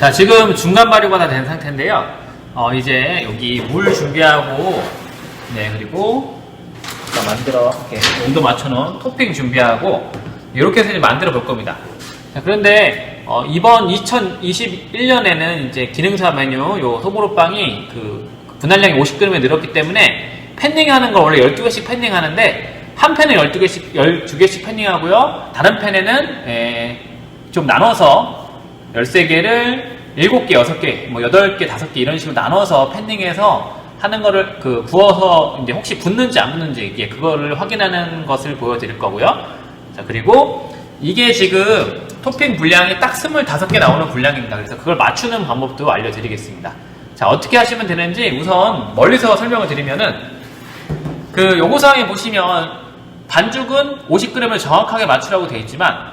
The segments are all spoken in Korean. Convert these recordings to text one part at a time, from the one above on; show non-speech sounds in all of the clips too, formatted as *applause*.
자, 지금 중간 발효가 다 된 상태인데요. 어, 이제 여기 물 준비하고, 네, 그리고 자, 만들어, 이렇게 온도 맞춰놓은 토핑 준비하고, 이렇게 해서 이제 만들어 볼 겁니다. 자, 그런데, 어, 이번 2021년에는 이제 기능사 메뉴, 요 소보로빵이 그 분할량이 50g에 늘었기 때문에 팬닝 하는 걸 원래 12개씩 팬닝 하는데, 한 팬에 12개씩, 12개씩 팬닝 하고요. 다른 팬에는, 에, 좀 나눠서 13개를 7개, 6개, 뭐 8개, 5개 이런 식으로 나눠서 팬딩해서 하는 거를 그 구워서 이제 혹시 붙는지 안 붙는지 이게 그거를 확인하는 것을 보여드릴 거고요. 자, 그리고 이게 지금 토핑 분량이 딱 25개 나오는 분량입니다. 그래서 그걸 맞추는 방법도 알려드리겠습니다. 자, 어떻게 하시면 되는지 우선 멀리서 설명을 드리면은 그 요구사항에 보시면 반죽은 50g을 정확하게 맞추라고 되어 있지만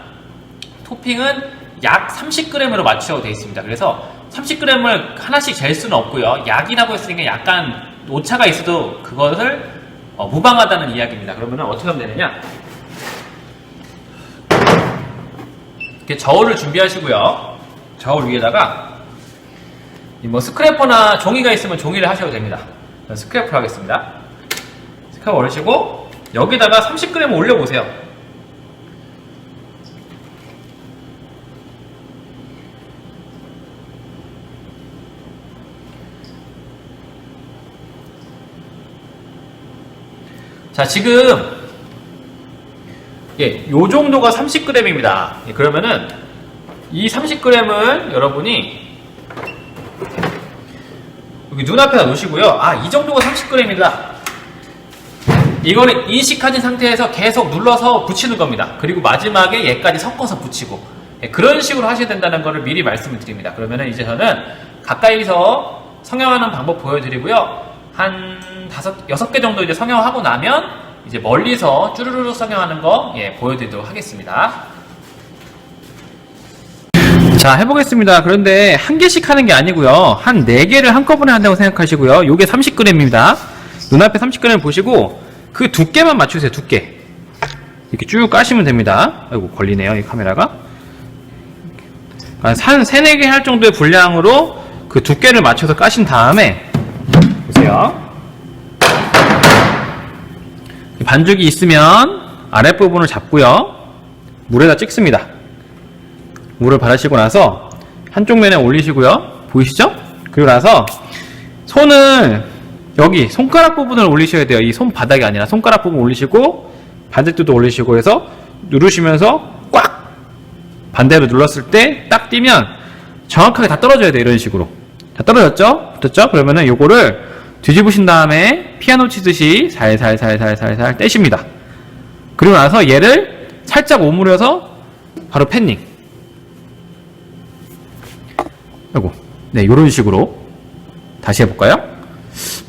토핑은 약 30g으로 맞추라고 되어 있습니다. 그래서 30g을 하나씩 잴 수는 없고요. 약이라고 했으니까 약간 오차가 있어도 그것을 어, 무방하다는 이야기입니다. 그러면 어떻게 하면 되느냐? 이렇게 저울을 준비하시고요. 저울 위에다가 이뭐 스크래퍼나 종이가 있으면 종이를 하셔도 됩니다. 스크래퍼 하겠습니다. 스크래퍼 올리시고 여기다가 30g 올려보세요. 자, 지금 예, 요 정도가 30g입니다. 예, 그러면은 이 30g을 여러분이 여기 눈앞에다 놓으시고요. 아, 이 정도가 30g이다. 이거는 인식하신 상태에서 계속 눌러서 붙이는 겁니다. 그리고 마지막에 얘까지 섞어서 붙이고 예, 그런 식으로 하셔야 된다는 것을 미리 말씀을 드립니다. 그러면은 이제 저는 가까이서 성형하는 방법 보여드리고요. 한 다섯, 여섯 개 정도 이제 성형하고 나면 이제 멀리서 쭈루루루 성형하는 거 예, 보여드리도록 하겠습니다. 자, 해보겠습니다. 그런데 한 개씩 하는 게 아니고요. 한 네 개를 한꺼번에 한다고 생각하시고요. 요게 30g입니다. 눈앞에 30g 보시고 그 두께만 맞추세요. 두께. 이렇게 쭉 까시면 됩니다. 아이고, 걸리네요. 이 카메라가. 한 3, 4, 4개 할 정도의 분량으로 그 두께를 맞춰서 까신 다음에 보세요. 반죽이 있으면 아랫부분을 잡고요. 물에다 찍습니다. 물을 바르시고 나서 한쪽 면에 올리시고요. 보이시죠? 그리고 나서 손을 여기 손가락 부분을 올리셔야 돼요. 이 손바닥이 아니라 손가락 부분 올리시고 반대쪽도 올리시고 해서 누르시면서 꽉 반대로 눌렀을 때 딱 뛰면 정확하게 다 떨어져야 돼요. 이런 식으로. 다 떨어졌죠? 붙었죠? 그러면은 요거를 뒤집으신 다음에 피아노 치듯이 살살살살살살 떼십니다. 그리고 나서 얘를 살짝 오므려서 바로 팬닝. 요거. 네, 요런 식으로 다시 해볼까요?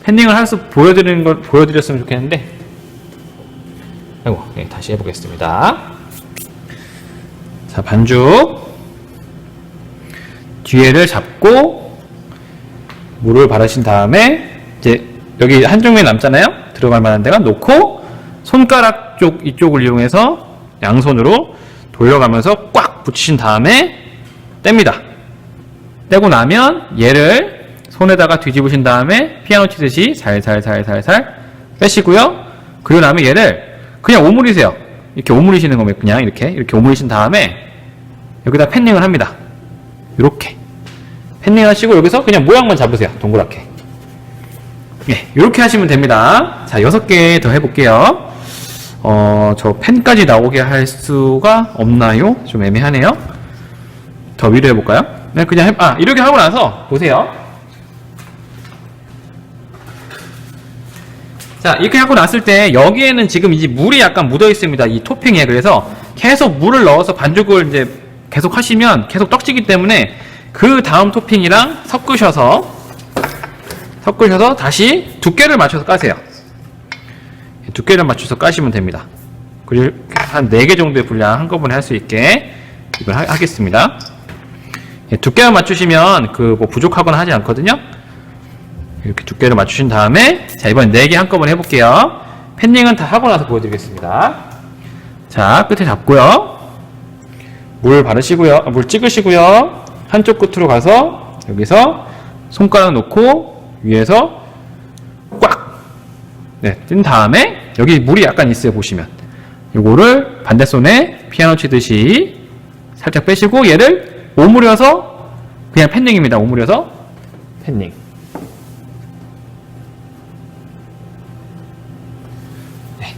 팬닝을 해서 보여드리는 걸 보여드렸으면 좋겠는데. 아이고, 네, 다시 해보겠습니다. 자, 반죽. 뒤에를 잡고 물을 바르신 다음에 이제 여기 한쪽 면 남잖아요. 들어갈 만한 데가 놓고 손가락 쪽 이쪽을 이용해서 양손으로 돌려가면서 꽉 붙이신 다음에 뗍니다. 떼고 나면 얘를 손에다가 뒤집으신 다음에 피아노 치듯이 살살살살살 빼시고요. 그리고 나면 얘를 그냥 오므리세요. 이렇게 오므리시는 거면 그냥 이렇게 이렇게 오므리신 다음에 여기다 팬닝을 합니다. 이렇게 팬닝 하시고 여기서 그냥 모양만 잡으세요. 동그랗게. 네, 이렇게 하시면 됩니다. 자, 여섯 개 더 해볼게요. 어, 저 펜까지 나오게 할 수가 없나요? 좀 애매하네요. 더 위로 해볼까요? 네, 그냥 해, 아, 이렇게 하고 나서, 보세요. 자, 이렇게 하고 났을 때, 여기에는 지금 이제 물이 약간 묻어 있습니다. 이 토핑에. 그래서 계속 물을 넣어서 반죽을 이제 계속 하시면 계속 떡지기 때문에 그 다음 토핑이랑 섞으셔서, 섞으셔서 다시 두께를 맞춰서 까세요. 두께를 맞춰서 까시면 됩니다. 그리고 한 4개 정도의 분량 한꺼번에 할 수 있게 이걸 하, 겠습니다 두께만 맞추시면 그 뭐 부족하거나 하지 않거든요. 이렇게 두께를 맞추신 다음에 자 이번 4개 한꺼번에 해볼게요. 팬닝은 다 하고 나서 보여드리겠습니다. 자 끝에 잡고요. 물 바르시고요. 아, 물 찍으시고요. 한쪽 끝으로 가서 여기서 손가락 놓고 위에서 꽉! 네, 뜬 다음에 여기 물이 약간 있어요, 보시면. 요거를 반대 손에 피아노 치듯이 살짝 빼시고 얘를 오므려서 그냥 팬닝입니다. 오므려서 팬닝. 네.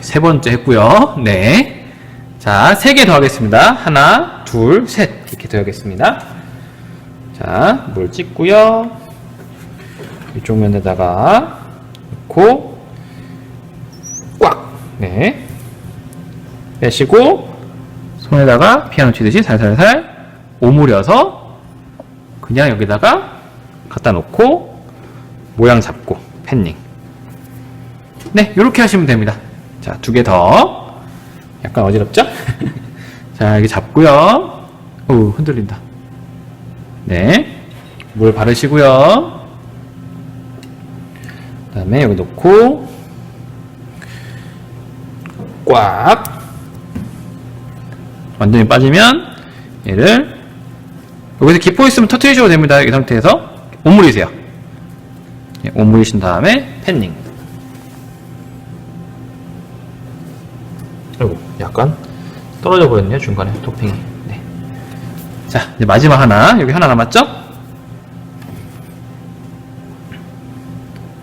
세 번째 했고요. 네. 자, 세 개 더 하겠습니다. 하나, 둘, 셋. 이렇게 더 하겠습니다. 자, 물 찍고요. 이쪽 면에다가 넣고 꽉. 네. 빼시고 손에다가 피아노 치듯이 살살살 오므려서 그냥 여기다가 갖다 놓고 모양 잡고 팬닝. 네, 이렇게 하시면 됩니다. 자, 두 개 더. 약간 어지럽죠? *laughs* 자, 여기 잡고요. 오, 흔들린다. 네. 물 바르시고요. 그 다음에 여기 놓고 꽉 완전히 빠지면 얘를 여기서 기포 있으면 터트리셔도 됩니다. 이 상태에서 오므리세요. 예, 오므리신 다음에 팬닝. 아이고, 약간 떨어져 버렸네요. 중간에 토핑이. 네. 자, 이제 마지막 하나. 여기 하나 남았죠?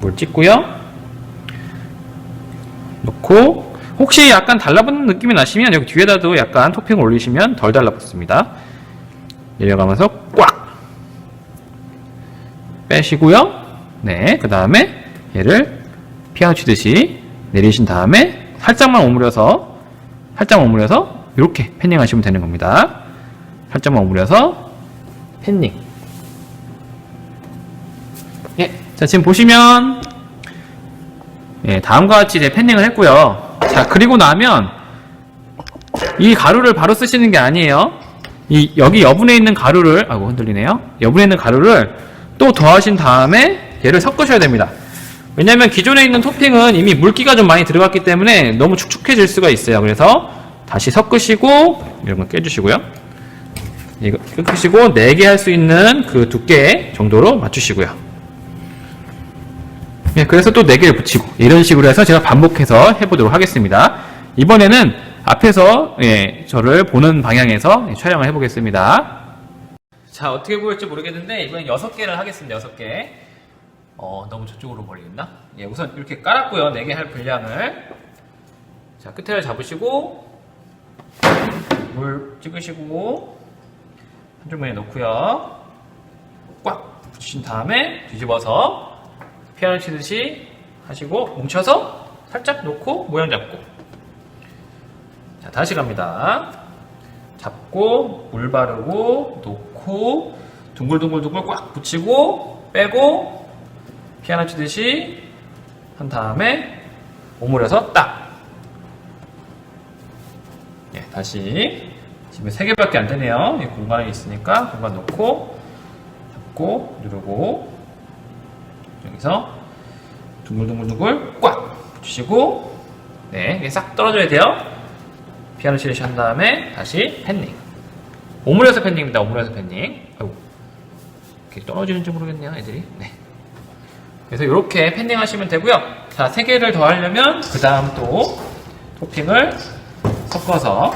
물 찍고요. 놓고 혹시 약간 달라붙는 느낌이 나시면 여기 뒤에다도 약간 토핑을 올리시면 덜 달라붙습니다. 내려가면서 꽉 빼시고요. 네, 그 다음에 얘를 피아노 치듯이 내리신 다음에 살짝만 오므려서 살짝만 오므려서 이렇게 팬닝 하시면 되는 겁니다. 살짝만 오므려서 팬닝. 예, 자 지금 보시면 예, 다음과 같이 이제 팬닝을 했고요. 자, 그리고 나면 이 가루를 바로 쓰시는 게 아니에요. 이 여기 여분에 있는 가루를 아이고 흔들리네요. 여분에 있는 가루를 또 더하신 다음에 얘를 섞으셔야 됩니다. 왜냐면 기존에 있는 토핑은 이미 물기가 좀 많이 들어갔기 때문에 너무 축축해질 수가 있어요. 그래서 다시 섞으시고 이런 거 깨주시고요. 이거 섞으시고 4개 할 수 있는 그 두께 정도로 맞추시고요. 예, 그래서 또 4개를 붙이고 이런 식으로 해서 제가 반복해서 해보도록 하겠습니다. 이번에는 앞에서 예, 저를 보는 방향에서 예, 촬영을 해보겠습니다. 자, 어떻게 보일지 모르겠는데 이번엔 6개를 하겠습니다. 6개. 어, 너무 저쪽으로 멀리 있나? 예, 우선 이렇게 깔았고요. 4개 할 분량을. 자, 끝에를 잡으시고 물 찍으시고 한쪽 면에 놓고요. 꽉 붙이신 다음에 뒤집어서 피아노 치듯이 하시고 뭉쳐서 살짝 놓고 모양 잡고. 자 다시 갑니다. 잡고 물 바르고 놓고 둥글둥글둥글 꽉 붙이고 빼고 피아노 치듯이 한 다음에 오므려서 딱. 예, 다시 지금 세 개밖에 안 되네요 이 공간에 있으니까 공간 놓고 잡고 누르고 여기서 둥글둥글둥글 꽉 붙이시고 네, 이게 싹 떨어져야 돼요. 피아노 치듯이 한 다음에 다시 팬닝. 오므려서 팬닝입니다. 오므려서 팬닝. 아이고, 이렇게 떨어지는지 모르겠네요, 애들이. 네. 그래서 이렇게 팬닝 하시면 되고요. 자, 세 개를 더 하려면 그 다음 또 토핑을 섞어서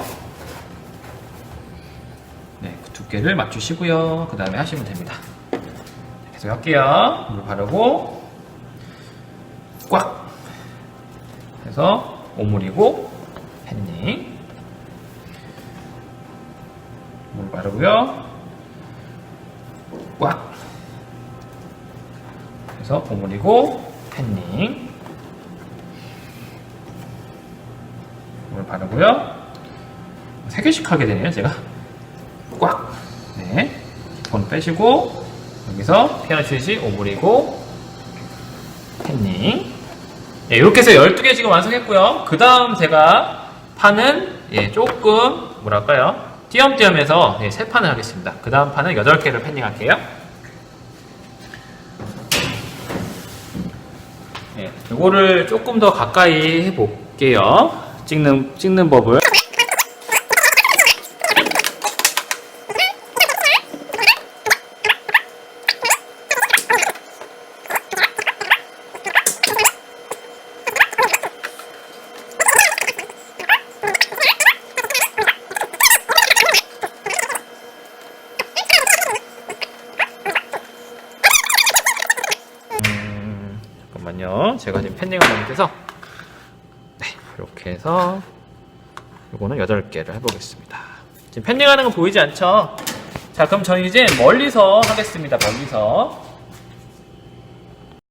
두께를 맞추시고요. 그 다음에 하시면 됩니다. 계속 할게요. 물 바르고 꽉 해서 오므리고 팬닝 물 바르고요. 꽉 해서 오므리고 팬닝 물 바르고요. 세 개씩 하게 되네요, 제가. 돈 빼시고 여기서 피아노 치듯이 오므리고 팬닝. 예, 이렇게 해서 12개 지금 완성했고요. 그 다음 제가 판은 예, 조금 뭐랄까요? 띄엄띄엄 해서 예, 세 판을 하겠습니다. 그 다음 판은 8개를 팬닝 할게요. 예, 이거를 조금 더 가까이 해볼게요. 찍는, 찍는 법을 잠깐만요. 제가 지금 펜닝을 못해서 네, 이렇게 해서 요거는 8개를 해보겠습니다. 지금 펜닝하는 거 보이지 않죠? 자, 그럼 저는 이제 멀리서 하겠습니다. 멀리서.